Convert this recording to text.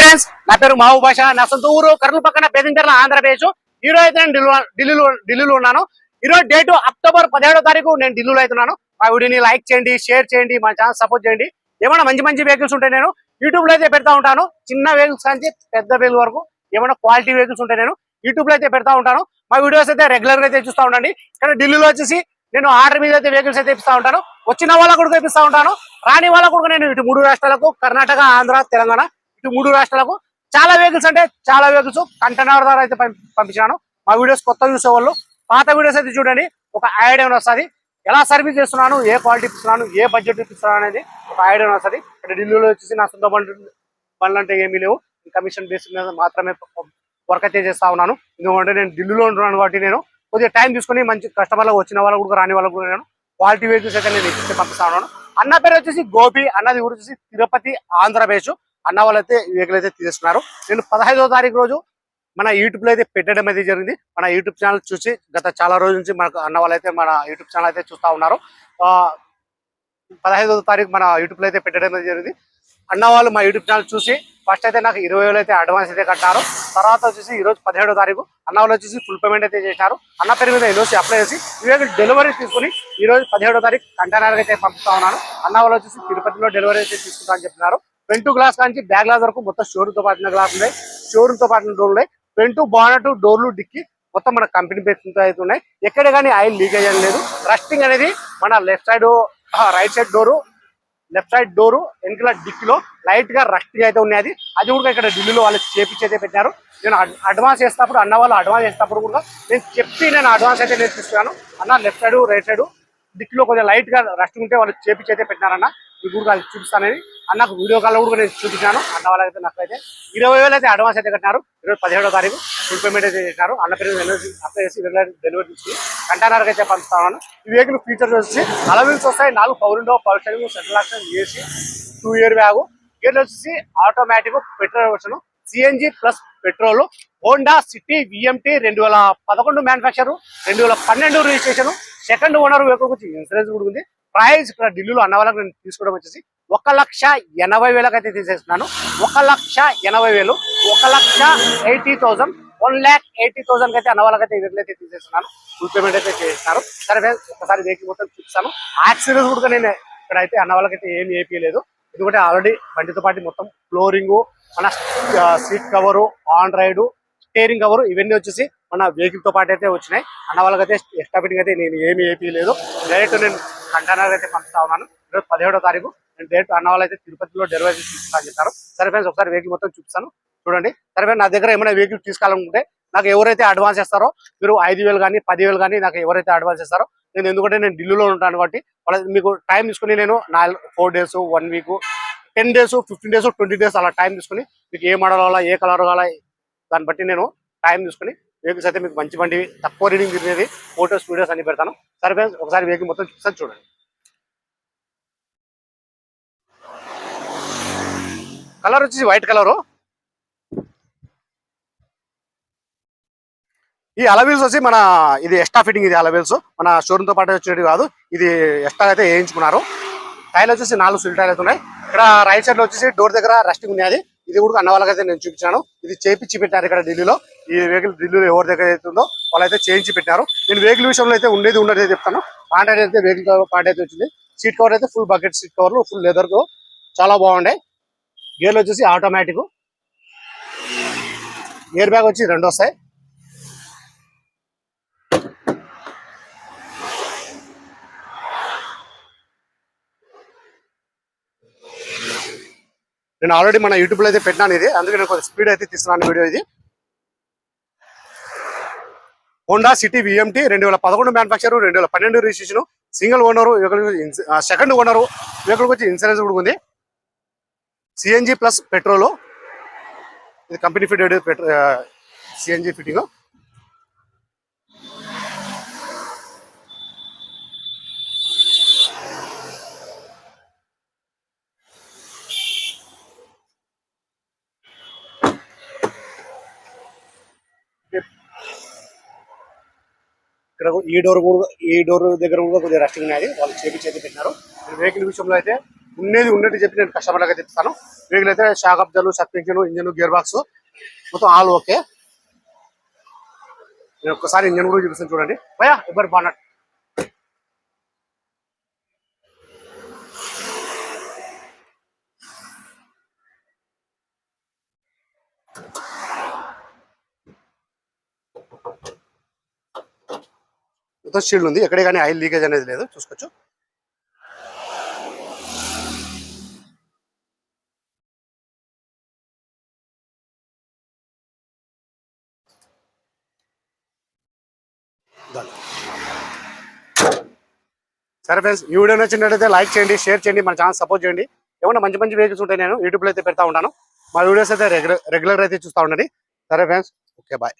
Friends నా పేరు మహబూబ్ భాష. నా సొంత ఊరు కర్నూలు పక్కన పేదించర్ల ఆంధ్రప్రదేశ్. ఈ రోజు అయితే నేను ఢిల్లీలో ఢిల్లీలో ఉన్నాను. ఈ రోజు డేట్ అక్టోబర్ పదిహేడో తారీఖు నేను ఢిల్లీలో అవుతున్నాను. మా వీడియోని లైక్ చేయండి షేర్ చేయండి మా ఛానల్ సపోర్ట్ చేయండి. ఏమైనా మంచి మంచి వెహికల్స్ ఉంటాయి నేను యూట్యూబ్లో అయితే పెడతా ఉంటాను. చిన్న వెహికల్స్ నుంచి పెద్ద వెహికల్ వరకు ఏమైనా క్వాలిటీ వెహికల్స్ ఉంటాయి నేను యూట్యూబ్లో అయితే పెడతా ఉంటాను. మా వీడియోస్ అయితే రెగ్యులర్గా అయితే చూస్తూ ఉండండి. ఇక్కడ ఢిల్లీలో వచ్చేసి నేను ఆర్డర్ మీద అయితే వెహికల్స్ అయితే ఇప్పిస్తా ఉంటాను. వచ్చిన వాళ్ళ కూడా ఇప్పిస్తా ఉంటాను. రాని వాళ్ళ కూడా నేను ఇటు మూడు రాష్ట్రాలకు కర్ణాటక ఆంధ్ర తెలంగాణ ఇటు మూడు రాష్ట్రాలకు చాలా వెహికల్స్ అంటే చాలా వెహికల్స్ కంటైనర్ ద్వారా అయితే పంపించాను మా వీడియోస్ కొత్త చూసే వాళ్ళు పాత వీడియోస్ అయితే చూడండి. ఒక ఐడియా వస్తుంది? ఎలా సర్వీస్ చేస్తున్నాను? ఏ క్వాలిటీ ఇస్తున్నాను? ఏ బడ్జెట్ ఇస్తున్నాను అనేది ఒక ఐడియా వస్తుంది? అంటే ఢిల్లీలో వచ్చేసి నా సొంత బండ్లు బండ్లు అంటే ఏమీ లేవు. కమిషన్ బేస్ మీద మాత్రమే వర్క్ అయితే చేస్తా ఉన్నాను. ఎందుకంటే నేను ఢిల్లీలో ఉంటున్నాను కాబట్టి నేను కొద్దిగా టైం తీసుకొని మంచి కస్టమర్లకు వచ్చిన వాళ్ళకు కూడా రాని వాళ్ళకు కూడా నేను క్వాలిటీ వెహికల్స్ అయితే నేను ఇచ్చి పంపిస్తా ఉన్నాను. అన్న పేరు వచ్చేసి గోపి అన్నది ఊరు వచ్చేసి తిరుపతి ఆంధ్రప్రదేశ్. అన్న వాళ్ళైతే ఈ వెహికల్ అయితే తీసేస్తున్నారు నేను పదహైదో తారీఖు రోజు మన యూట్యూబ్లో అయితే పెట్టడం అయితే జరిగింది. మన యూట్యూబ్ ఛానల్ చూసి గత చాలా రోజుల నుంచి మనకు అన్న వాళ్ళైతే మన యూట్యూబ్ ఛానల్ అయితే చూస్తూ ఉన్నారు. పదహైదో తారీఖు మన యూట్యూబ్లో అయితే పెట్టడం అయితే జరిగింది. అన్న వాళ్ళు మా యూట్యూబ్ ఛానల్ చూసి ఫస్ట్ అయితే నాకు ఇరవై వేలు అయితే అడ్వాన్స్ అయితే కట్టారు. తర్వాత వచ్చేసి ఈ రోజు పదిహేడో తారీఖు అన్న వాళ్ళు వచ్చేసి ఫుల్ పేమెంట్ అయితే చేశారు. అన్న పేరు మీద ఎన్ఓసి అప్లై చేసి ఇవాళ డెలివరీ తీసుకుని ఈ రోజు పదిహేడో తారీఖు కంటైనర్ అయితే పంపుతా ఉన్నాను. అన్న వాళ్ళు వచ్చేసి తిరుపతిలో డెలివరీ అయితే తీసుకుంటా అని చెప్తున్నారు ఫ్రంట్ గ్లాస్ కాంచి బ్యాక్ గ్లాస్ వరకు మొత్తం షోరూమ్తో పాటు గ్లాస్ ఉన్నాయి. షోరూమ్తో పాటు డోర్లు ఉన్నాయి. ఫ్రంట్ బానట్ డోర్లు డిక్కి మొత్తం మన కంపెనీ బేస్ అయితే ఉన్నాయి. ఎక్కడ కానీ ఆయిల్ లీకేజ్ అని లేదు. రస్టింగ్ అనేది మన left side right side door left side door వెనుకల డిక్కిలో లైట్గా రస్టింగ్ అయితే ఉన్నాయి అది. కూడా ఇక్కడ ఢిల్లీలో వాళ్ళు చేపించి అయితే పెట్టారు నేను అడ్వాన్స్ చేసినప్పుడు అన్న వాళ్ళు అడ్వాన్స్ చేసినప్పుడు కూడా నేను చెప్పి నేను అడ్వాన్స్ అయితే నేను తీసుకున్నాను అన్న లెఫ్ట్ సైడ్ రైట్ సైడ్ డిక్కిలో కొంచెం లైట్గా రస్టింగ్ ఉంటే వాళ్ళు చేపించి అయితే పెట్టినారన్న. మీకు కూడా అది చూపిస్తానని అన్నకు వీడియో కాల్ కూడా నేను చూపించాను అన్న వాళ్ళకైతే నాకు అయితే ఇరవై వేలు అయితే అడ్వాన్స్ అయితే కట్టినారు. ఈరోజు పదిహేడో తారీఖు ఫుల్ పేమెంట్ అయితే చేసినారు. అన్న పేరు డెలివరీ అప్లై చేసి డెలివరీ తీసుకుని కంటైనర్కి అయితే పంపిస్తాను ఈ వెహికల్ ఫీచర్స్ వచ్చి అలవిల్స్ వస్తాయి. నాలుగు power window power steering central action AC two airbag. గేర్లు వచ్చేసి automatic petrol version CNG plus petrol Honda City VMT రెండు వేల పదకొండు మ్యానుఫ్యాక్చర్ రెండు వేల పన్నెండు రిజిస్ట్రేషన్ సెకండ్ ఓనర్ వెహికల్ గురించి ఇన్సూరెన్స్ కూడా ఉంది. ప్రైస్ ఇక్కడ ఢిల్లీలో అన్న వాళ్ళకి నేను తీసుకోవడం వచ్చేసి ఒక లక్ష ఎనభై వేలకు అయితే తీసేస్తున్నాను. ఒక లక్ష ఎనభై వేలు ఒక లక్ష eighty thousand one lakh eighty thousand అయితే అన్న వాళ్ళకైతే ఈ అయితే తీసేస్తున్నాను. ఫుల్ పేమెంట్ అయితే చేస్తున్నారు సరే ఒకసారి వెహికల్ మొత్తం చూపిస్తాను. యాక్సిడెంట్స్ కూడా నేను ఇక్కడ అయితే అన్న వాళ్ళకైతే ఏమి ఏపీయలేదు ఎందుకంటే ఆల్రెడీ బండితో పాటు మొత్తం ఫ్లోరింగ్ మన seat cover and steering cover ఇవన్నీ వచ్చేసి మన వెహికల్తో పాటు అయితే వచ్చినాయి. అన్న వాళ్ళకైతే ఎక్స్ట్రా ఫిట్టింగ్ అయితే నేను ఏమి ఏపీయలేదు డైరెక్ట్ నేను కంటైనర్ అయితే పంపిస్తా ఉన్నాను. రేపు పదిహేడో తారీఖు. నేను డైరెక్ట్ అన్న వాళ్ళు అయితే తిరుపతిలో డెలివరీ తీసుకుంటా అని సరే ఫ్రెండ్స్ ఒకసారి వెహికల్ మొత్తం చూపిస్తాను. చూడండి. సరే నా దగ్గర ఏమైనా వెహికల్ తీసుకోవాలనుకుంటే నాకు ఎవరైతే అడ్వాన్స్ చేస్తారో మీరు ఐదు వేలు కానీ పదివేలు కానీ నాకు ఎవరైతే అడ్వాన్స్ చేస్తారో నేను ఎందుకంటే నేను ఢిల్లీలో ఉంటాను కాబట్టి వాళ్ళ మీకు టైం తీసుకుని నేను నాలుగు four days one week ten days fifteen days twenty days అలా టైం తీసుకుని మీకు ఏ మోడల్ కావాలా ఏ కలర్ కావాలా దాన్ని బట్టి నేను టైం తీసుకుని వెహికల్స్ అయితే మీకు మంచి బండి తక్కువ రీడింగ్ తిరిగేది. ఫోటోస్ వీడియోస్ అన్ని పెడతాను. సరే ఒకసారి వెహికల్ మొత్తం చూస్తాను చూడండి. కలర్ వచ్చేసి వైట్ కలరు ఈ అలవీల్స్ వచ్చి మన ఇది ఎక్స్ట్రా ఫిట్టింగ్ ఇది అలవీల్స్ మన షోరూమ్తో పాటు వచ్చేది కాదు. ఇది ఎక్స్ట్రా అయితే వేయించుకున్నారు. టైల్ వచ్చేసి నాలుగు సిల్ టైర్లు అయితే ఉన్నాయి. ఇక్కడ రైట్ సైడ్లో వచ్చేసి డోర్ దగ్గర రెస్టింగ్ ఉంది అది. ఇది కూడా అన్న వాళ్ళకైతే నేను చూపించాను. ఇది చేపించి పెట్టారు ఇక్కడ ఢిల్లీలో. ఈ వెహికల్ ఢిల్లీలో ఎవరి దగ్గర అయితే వాళ్ళైతే చేయించి పెట్టారు. నేను వెహికల్ విషయంలో అయితే ఉండేది ఉండేది చెప్తాను. పాంట్ అయితే వెహికల్ పాంట్ అయితే వచ్చింది. సీట్ కవర్ అయితే ఫుల్ బకెట్ సీట్ కవర్లు ఫుల్ లెదర్ చాలా బాగుండే. గేర్లు వచ్చేసి ఆటోమేటిక్ గేర్ బ్యాగ్ వచ్చి రెండు వస్తాయి. నేను ఆల్రెడీ మన యూట్యూబ్లో అయితే పెట్టినాను ఇది. అందుకే నేను కొంచెం స్పీడ్ అయితే తీస్తున్నాను వీడియో ఇది. హోండా సిటీ విఎంటీ రెండు వేల పదకొండు మ్యానుఫాక్చర్ రెండు వేల పన్నెండు registration single owner second owner vehicle వచ్చి ఇన్సూరెన్స్ కూడా ఉంది. సిఎన్జి ప్లస్ పెట్రోల్ ఇది కంపెనీ ఫిటెడ్ సిఎన్జి ఫిట్టింగ్ ఇక్కడ ఈ డోర్ కూడా ఈ డోర్ దగ్గర కూడా కొద్దిగా రెస్టింగ్ ఉన్నది వాళ్ళు చేపి చేతి పెట్టినారు. వెహికల్ విషయంలో అయితే ఉండేది ఉన్నట్టు చెప్పి నేను కస్టమర్లకు అయితే ఇస్తాను వెహికల్ అయితే షాక్ అబ్జర్లు సస్పెన్షన్ ఇంజన్ గేర్ బాక్స్ మొత్తం ఆల్ ఓకే నేను ఒక్కసారి ఇంజన్ కూడా చూపిస్తాను చూడండి. భయా ఇబ్బరు బాగున్నట్టు మొత్తం షీల్డ్ ఉంది. ఎక్కడే కానీ ఆయిల్ లీకేజ్ అనేది లేదు. చూసుకోవచ్చు. సరే ఫ్రెండ్స్ ఈ వీడియో నచ్చినట్లయితే లైక్ చేయండి షేర్ చేయండి మన ఛానల్ సపోర్ట్ చేయండి. ఏమన్నా మంచి మంచి వెహికల్స్ ఉంటాయి నేను యూట్యూబ్లో అయితే పెడతా ఉంటాను. మా వీడియోస్ అయితే రెగ్యులర్ రెగ్యులర్ అయితే చూస్తూ ఉండండి. సరే ఫ్రెండ్స్ ఓకే బాయ్